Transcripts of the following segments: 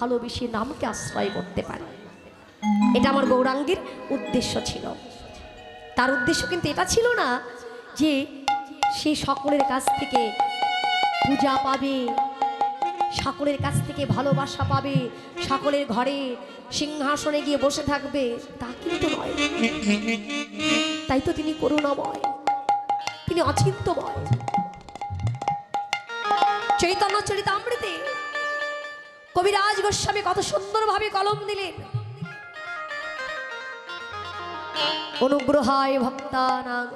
ভালোবেসে নামকে আশ্রয় করতে পারে। এটা আমার গৌরাঙ্গের উদ্দেশ্য ছিল। তার উদ্দেশ্য কিন্তু এটা ছিল না যে সে সকলের কাছ থেকে পূজা পাবে, সকলের কাছ থেকে ভালোবাসা পাবে, সকলের ঘরে সিংহাসনে গিয়ে বসে থাকবে। তা কিন্তু নয়। তাই তো তিনি করুণাময়, তিনি অচিন্তময়। চৈতন্য চরিতামৃতে কবিরাজ গোস্বামী কত সুন্দরভাবে কলম দিলেন। অনুগ্রহায় ভক্তানাং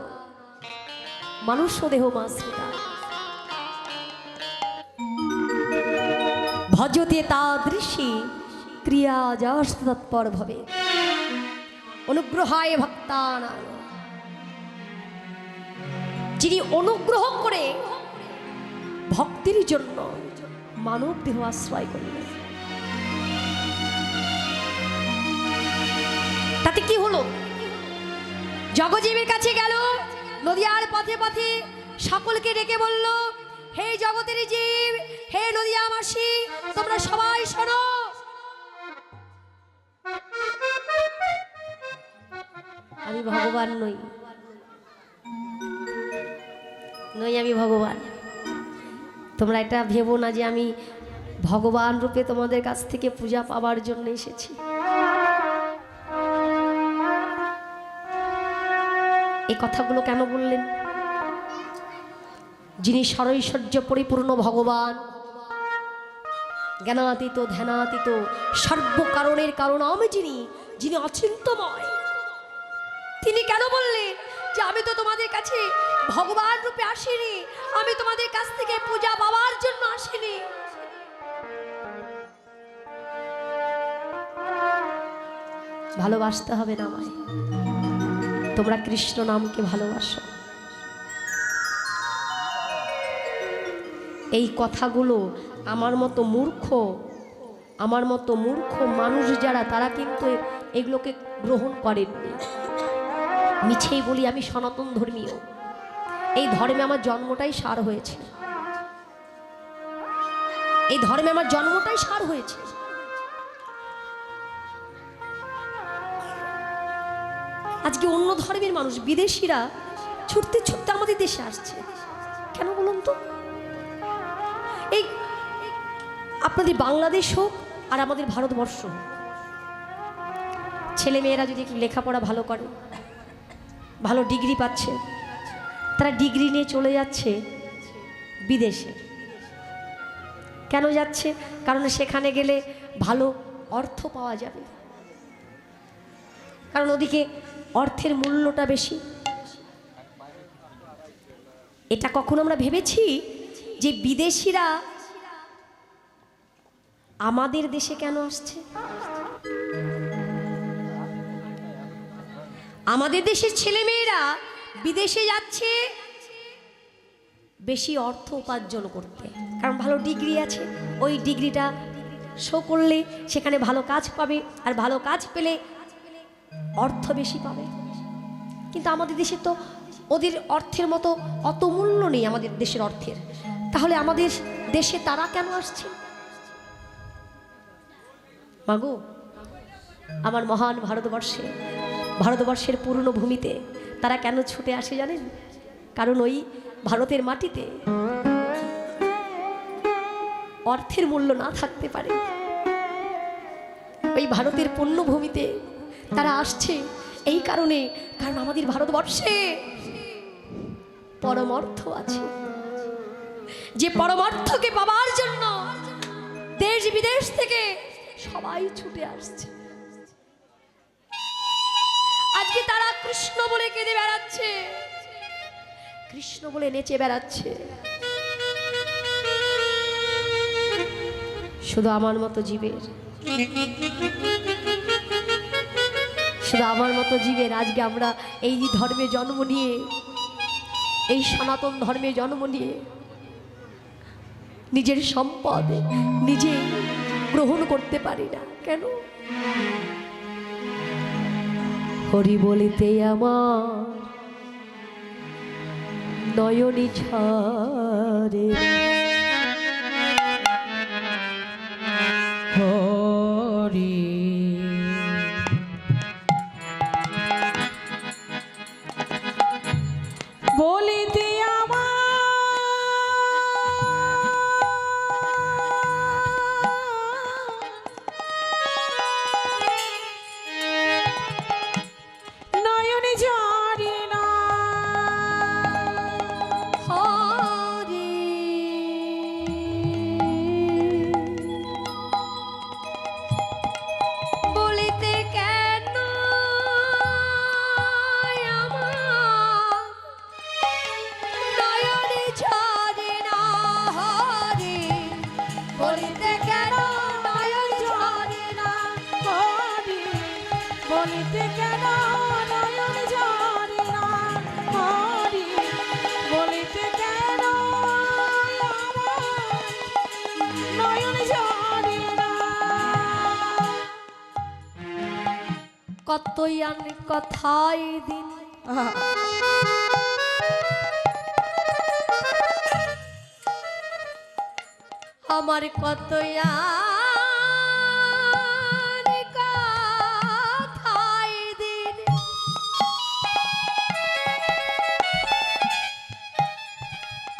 মানুষ দেহ মাশ্রিতা ভজতে তাদৃশী ক্রিয়া যশ তৎপর ভবে। অনুগ্রহায় ভক্তানাং যিনি অনুগ্রহ করে ভক্তির জন্য মানব দেহ আশ্রয় করলেন তাতে কি হলো? জগজীবের কাছে গেল, নদিয়ার পথে পথে সকলকে ডেকে বলল, হে জগতের জীব, হে নদিয়া মাসি তোমরা সবাই শোনো। আমি ভগবান নই। নই আমি ভগবান। তোমরা এটা ভেবো না যে আমি ভগবান রূপে তোমাদের কাছ থেকে পূজা পাওয়ার জন্য এসেছি। এই কথাগুলো কেন বললেন? যিনি সরৈশ্বর্য পরিপূর্ণ ভগবান, জ্ঞানাতীত, ধ্যানাতীত, সর্বকারণের কারণ আমি যিনি যিনি অচিন্তময়। তিনি কেন বললেন যে আমি তো তোমাদের কাছে ভগবান রূপে আসিনি? আমি তোমাদের কাছ থেকে পূজা পাওয়ার জন্য আসিনি। ভালোবাসতে হবে না আমায়। তোমরা কৃষ্ণ নামকে ভালোবাসো। এই কথাগুলো আমার মতো মূর্খ, আমার মতো মূর্খ মানুষ যারা, তারা কিন্তু এগুলোকে গ্রহণ করেননি। মিছেই বলি আমি সনাতন ধর্মীয়। এই ধর্মে আমার জন্মটাই সার হয়েছে। এই ধর্মে আমার জন্মটাই সার হয়েছে। আজকে অন্য ধর্মের মানুষ, বিদেশিরা ছুটতে ছুটতে আমাদের দেশে আসছে। কেন বলুন তো? এই আপনাদের বাংলাদেশ হোক আর আমাদের ভারতবর্ষ হোক। ছেলে মেয়েরা যদি একটু লেখাপড়া ভালো করে, ভালো ডিগ্রি পাচ্ছে তারা ডিগ্রি নিয়ে চলে যাচ্ছে বিদেশে। কেন যাচ্ছে? কারণ সেখানে গেলে ভালো অর্থ পাওয়া যাবে। কারণ ওদিকে অর্থের মূল্যটা বেশি। এটা কখনো আমরা ভেবেছি যে বিদেশিরা আমাদের দেশে কেন আসছে? আমাদের দেশের ছেলেমেয়েরা বিদেশে যাচ্ছে, বেশি অর্থ উপার্জন করতে। কারণ ভালো ডিগ্রি আছে, ওই ডিগ্রিটা শো করলে সেখানে ভালো কাজ পাবে, আর ভালো কাজ পেলে অর্থ বেশি পাবে। কিন্তু আমাদের দেশে তো ওদের অর্থের মতো অত মূল্য নেই আমাদের দেশের অর্থের। তাহলে আমাদের দেশে তারা কেন আসছে? মাগো, আমার মহান ভারতবর্ষে, ভারতবর্ষের পুরনো ভূমিতে তারা কেন ছুটে আসে জানেন? কারণ ওই ভারতের মাটিতে অর্থের মূল্য না থাকতে পারে। ওই ভারতের পণ্যভূমিতে তারা আসছে এই কারণে, কারণ আমাদের ভারতবর্ষে পরমার্থ আছে। যে পরমার্থকে পাবার জন্য দেশ বিদেশ থেকে সবাই ছুটে আসছে। আজকে তারা কৃষ্ণ বলে কেঁদে বেড়াচ্ছে। কৃষ্ণ বলে নেচে বেড়াচ্ছে। শুধু আমার মতো জীবের। শুধু আমার মতো জীবের আজকে আমরা এই ধর্মে জন্ম নিয়ে, এই সনাতন ধর্মে জন্ম নিয়ে নিজের সম্পদ নিজে গ্রহণ করতে পারি না। কেন? হরি বলিতে আমার নয়নি ছাড়ে। কতই আনি কথাই দিন। আমার কত দিন।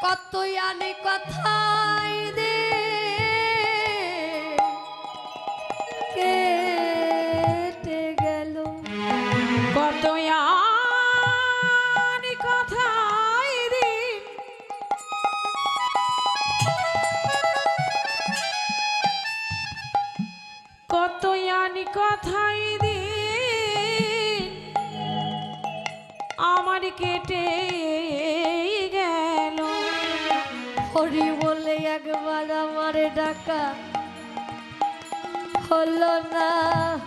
কত আনে কেটে গেল। হরি বলে একবার আমার ডাকা হলো না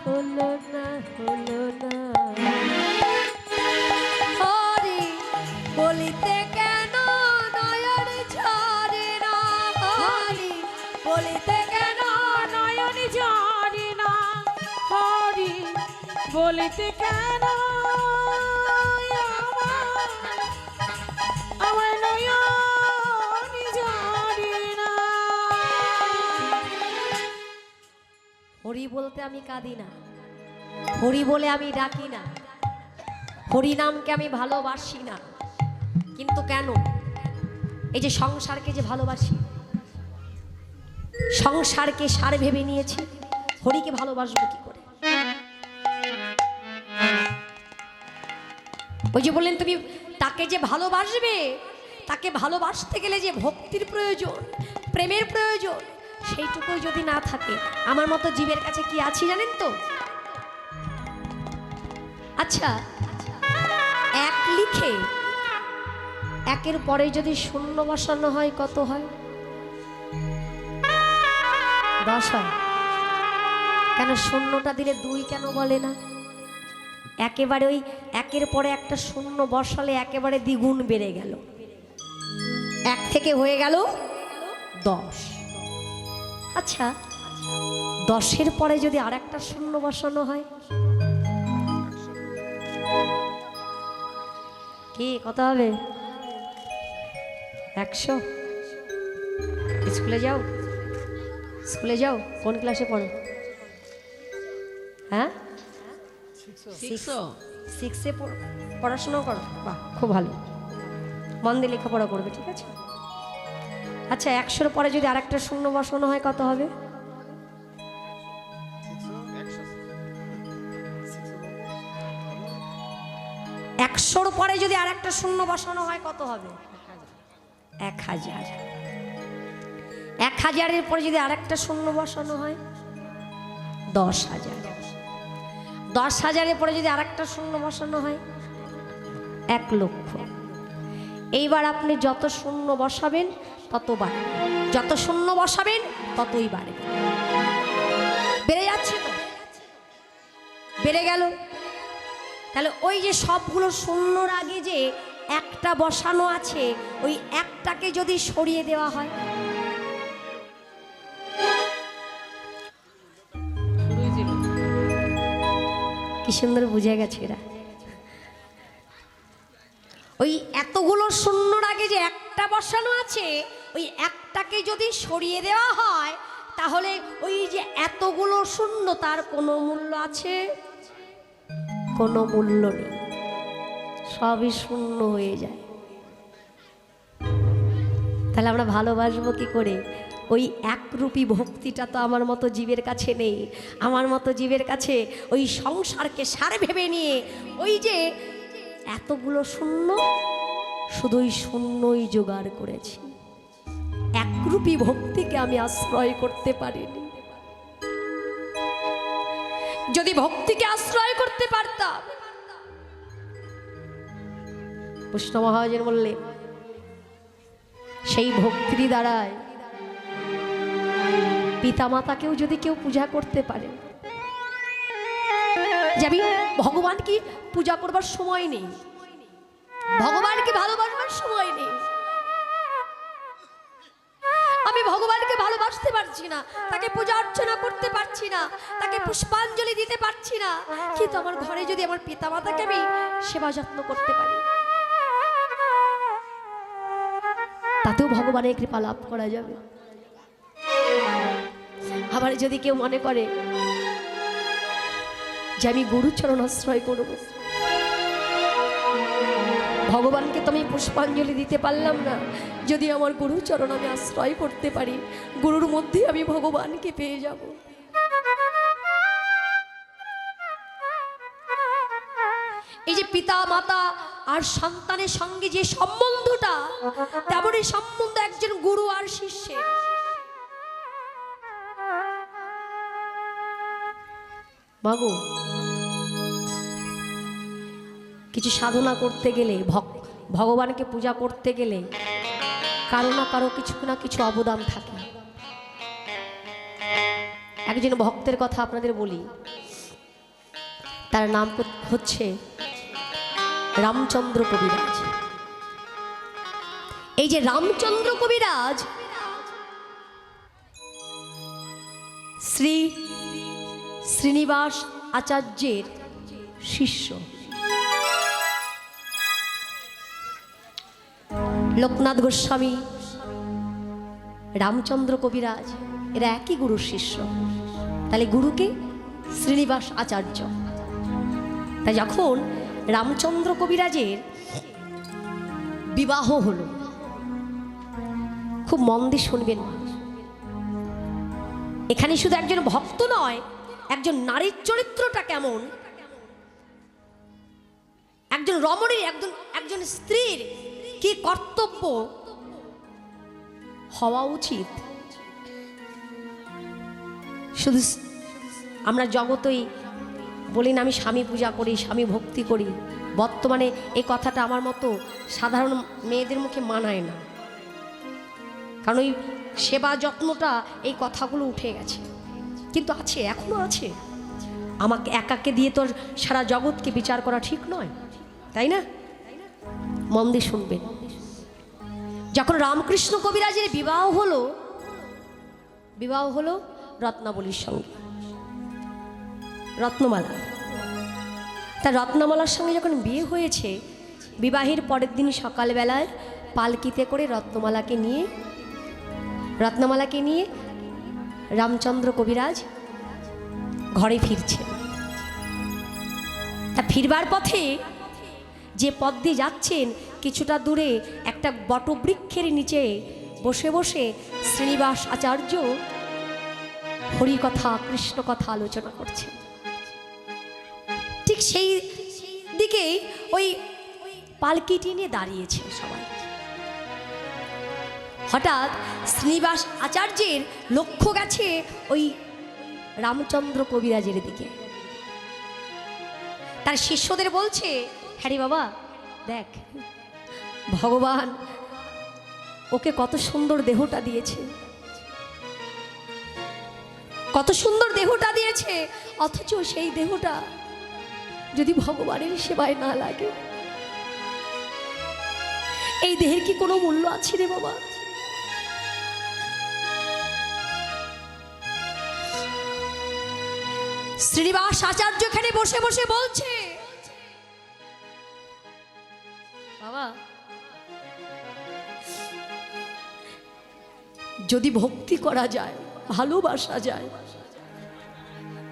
হলো না হলো না। হরি বলিতে কেন নয়ন ঝরে না? হরি বলিতে কেন নয়ন জানি না? হরি বলিতে কেন আমি কাঁদি না। হরি বলে আমি ডাকি না। হরি নামকে আমি ভালোবাসি না। কিন্তু কেন? এই যে সংসারকে যে ভালোবাসি, সংসারকে সার ভেবে নিয়েছি, হরিকে ভালোবাসবো কি করে? ওই যে বললেন তুমি, তাকে যে ভালোবাসবে, তাকে ভালোবাসতে গেলে যে ভক্তির প্রয়োজন, প্রেমের প্রয়োজন সেইটুকু যদি না থাকে, আমার মতো জীবের কাছে কি আছি জানেন তো? আচ্ছা এক লিখে, একের পরে যদি শূন্য বসানো হয়, কত হয়? দশ হয়। কেন শূন্যটা দিলে দুই কেন বলে না? একেবারে ওই একের পরে একটা শূন্য বসালে একেবারে দ্বিগুণ বেড়ে গেল। এক থেকে হয়ে গেল দশ। আচ্ছা দশের পরে যদি আর একটা শূন্য বসানো হয়? কি কত হবে? একশো? স্কুলে যাও। স্কুলে যাও কোন ক্লাসে পড়ো? হ্যাঁ? সিক্সে পড়াশোনা করো। বাহ খুব ভালো। মন দিয়ে লেখাপড়া করবে ঠিক আছে? আচ্ছা একশোর পরে যদি আরেকটা শূন্য বসানো হয়, কত হবে? একশোর পরে যদি আরেকটা শূন্য বসানো হয়, কত হবে? এক হাজার। এক হাজারের পরে যদি আরেকটা শূন্য বসানো হয়, দশ হাজার। দশ হাজারের পরে যদি আরেকটা শূন্য বসানো হয়, এক লক্ষ। এইবার আপনি যত শূন্য বসাবেন তত বাড়বে যত শূন্য বসাবেন, ততই বাড়বে বেড়ে যাচ্ছে তো? বেড়ে গেল। তাহলে ওই যে সবগুলো শূন্যর আগে যে একটা বসানো আছে, ওই একটাকে যদি সরিয়ে দেওয়া হয়? কি সুন্দর বুঝে গেছে এরা। ওই এতগুলো শূন্যর আগে যে একটা বসানো আছে, ওই একটাকে যদি সরিয়ে দেওয়া হয়, তাহলে ওই যে এতগুলো শূন্য তার কোনো মূল্য আছে? কোনো মূল্য নেই। সবই শূন্য হয়ে যায়। তাহলে আমরা ভালোবাসবো কি করে? ওই একরূপী ভক্তিটা তো আমার মতো জীবের কাছে নেই। আমার মতো জীবের কাছে ওই সংসারকে সার ভেবে নিয়ে ওই যে এতগুলো শূন্য, শুধুই শূন্যই জোগাড় করেছি। একরূপী ভক্তিকে আমি আশ্রয় করতে পারিনি। যদি ভক্তিকে আশ্রয় করতে পারতাম কৃষ্ণ মহাজন বললেন সেই ভক্তির দ্বারায় পিতামাতাকেও যদি কেউ পূজা করতে পারে যে আমি ভগবানকে পূজা করবার সময় নেই? ভগবানকে ভালোবাসবার সময় নেই? আমি ভগবানকে ভালোবাসতে পারছি না, তাকে পূজা অর্চনা করতে পারছি না, তাকে পুষ্পাঞ্জলি দিতে পারছি না। কিন্তু আমার ঘরে যদি আমার পিতামাতাকে আমি সেবা যত্ন করতে পারি, তাতেও ভগবানের কৃপা লাভ করা যাবে। আবার যদি কেউ মনে করে যে আমি গুরুচরণ আশ্রয় করব। ভগবানকে তো আমি পুষ্পাঞ্জলি দিতে পারলাম না। যদি আমার গুরুচরণ আমি আশ্রয় করতে পারি, গুরুর মধ্যে আমি ভগবানকে পেয়ে যাব। এই যে পিতা মাতা আর সন্তানের সঙ্গে যে সম্বন্ধটা, তেমনই সম্বন্ধ একজন গুরু আর শিষ্যের। বাবু, কিছু সাধনা করতে গেলে ভগবানকে পূজা করতে গেলে কারও না কারও কিছু না কিছু অবদান থাকে। একজন ভক্তের কথা আপনাদের বলি, তার নাম হচ্ছে রামচন্দ্র কবিরাজ। এই যে রামচন্দ্র কবিরাজ, শ্রী শ্রীনিবাস আচার্যের শিষ্য। লোকনাথ গোস্বামী, রামচন্দ্র কবিরাজ, এরা একই গুরুর শিষ্য। তাহলে গুরুকে শ্রীনিবাস আচার্য। তাই যখন রামচন্দ্র কবিরাজের বিবাহ হলো, খুব মন দিয়ে শুনবেন। এখানে শুধু একজন ভক্ত নয় একজন নারীর চরিত্রটা কেমন? একজন রমণীর, একজন একজন স্ত্রীর কি কর্তব্য? হওয়া উচিত। শুধু আমরা জগতই বলি না, আমি স্বামী পূজা করি, স্বামী ভক্তি করি। বর্তমানে এই কথাটা আমার মতো সাধারণ মেয়েদের মুখে মানায় না। কারণ ওই সেবা যত্নটা এই কথাগুলো উঠে গেছে। কিন্তু আছে, এখনও আছে। আমাকে একাকে দিয়ে তো সারা জগৎকে বিচার করা ঠিক নয়, তাই না? মন দিয়ে শুনবেন। যখন রামকৃষ্ণ কবিরাজের বিবাহ হলো বিবাহ হলো রত্নাবলীর সঙ্গে। রত্নমালা। তা রত্নমালার সঙ্গে যখন বিয়ে হয়েছে, বিবাহের পরের দিন সকালবেলায় পালকিতে করে রত্নমালাকে নিয়ে রত্নমালাকে নিয়ে রামচন্দ্র কবিরাজ ঘরে ফিরছে। তা ফিরবার পথে যে পথ দিয়ে যাচ্ছেন, কিছুটা দূরে একটা বটবৃক্ষের নিচে বসে বসে শ্রীনিবাস আচার্য হরিকথা কৃষ্ণ কথা আলোচনা করছে ঠিক সেই দিকেই ওই পালকিটি নিয়ে দাঁড়িয়েছে সবাই। হঠাৎ শ্রীনিবাস আচার্যের লক্ষ্য গেছে ওই রামচন্দ্র কবিরাজের দিকে। তার শিষ্যদের বলছে হ্যারি বাবা, দেখ, ভগবান ওকে কত সুন্দর দেহটা দিয়েছে। কত সুন্দর দেহটা দিয়েছে, অথচ সেই দেহটা যদি ভগবানের সেবায় না লাগে। এই দেহের কি কোনো মূল্য আছে রে বাবা? শ্রীনিবাস আচার্য এখানে বসে বসে বলছে। বাবা, যদি ভক্তি করা যায়, ভালোবাসা যায়,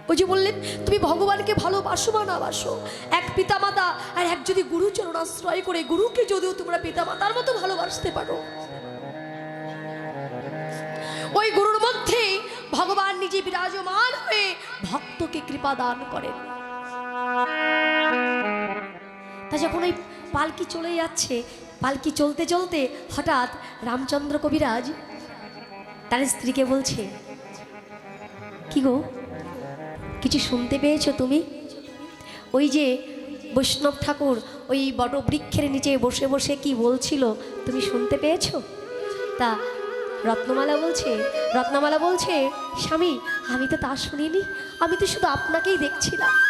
ওই যে বললেন, তুমি ভগবানকে ভালোবাসো বা না বাসো, এক পিতামাতা আর এক যদি গুরুচরণ আশ্রয় করে, গুরুকে যদিও তোমরা পিতামাতার মতো ভালোবাসতে পারো, ওই গুরুর মধ্যে ভগবান নিজে বিরাজমান হয়ে ভক্তকে কৃপা দান করেন। তা যখন ওই পালকি চলে যাচ্ছে, পালকি চলতে চলতে হঠাৎ রামচন্দ্র কবিরাজ তার স্ত্রীকে বলছে, কি গো, কিছু শুনতে পেয়েছ তুমি? ওই যে বৈষ্ণব ঠাকুর ওই বটবৃক্ষের নিচে বসে বসে কি বলছিল, তুমি শুনতে পেয়েছ? তা রত্নমালা বলছে রত্নমালা বলছে, স্বামী, আমি তো তা শুনিনি। আমি তো শুধু আপনাকেই দেখছিলাম।